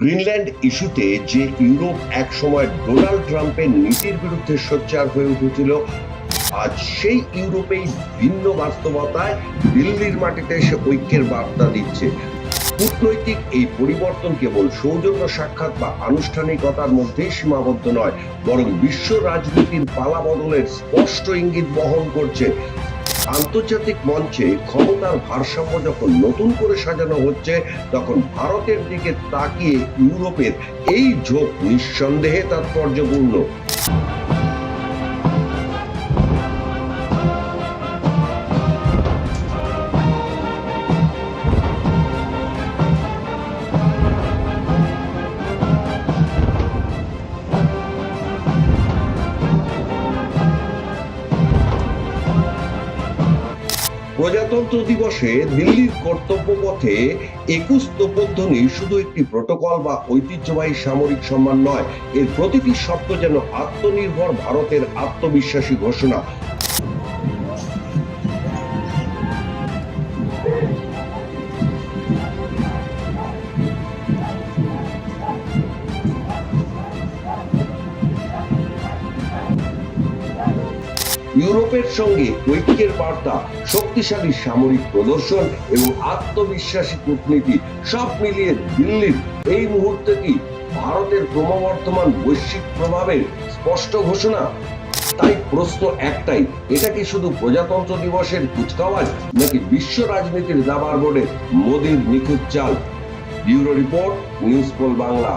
Greenland ইস্যুতে যে Europe একসময় ডোনাল্ড ট্রাম্পের নীতির বিরুদ্ধে সোচ্চার হয়ে উঠেছিল, আজ সেই ইউরোপেই ভিন্ন বাস্তবতায় দিল্লির মাটিতে এসে ঐক্যের বার্তা দিচ্ছে। কূটনৈতিক এই পরিবর্তন কেবল সৌজন্য সাক্ষাৎ বা আনুষ্ঠানিকতার মধ্যেই সীমাবদ্ধ নয়, বরং বিশ্ব রাজনীতির পালা বদলের স্পষ্ট ইঙ্গিত বহন করছে। আন্তর্জাতিক মঞ্চে ক্ষমতার ভারসাম্য যখন নতুন করে সাজানো হচ্ছে, তখন ভারতের দিকে তাকিয়ে ইউরোপের এই ঝোঁক নিঃসন্দেহে তাৎপর্যপূর্ণ। প্রজাতন্ত্র দিবসে দিল্লির কর্তব্য পথে একুশ তোপধ্বনি শুধু একটি প্রোটোকল বা ঐতিহ্যবাহী সামরিক সম্মান নয়, এর প্রতিটি শব্দ যেন আত্মনির্ভর ভারতের আত্মবিশ্বাসী ঘোষণা। ইউরোপের সঙ্গে ঐক্যের বার্তা, শক্তিশালী সামরিক প্রদর্শন এবং আত্মবিশ্বাসী কূটনীতি সব মিলিয়ে দিল্লির এই মুহূর্তে কি ভারতের ক্রমবর্ধমান বৈশ্বিক প্রভাবের স্পষ্ট ঘোষণা? তাই প্রশ্ন একটাই, এটা কি শুধু প্রজাতন্ত্র দিবসের কুচকাওয়াজ নাকি বিশ্ব রাজনীতির দাবার বোর্ডে মোদীর নিখুঁত চাল? Bureau report, news Bangla.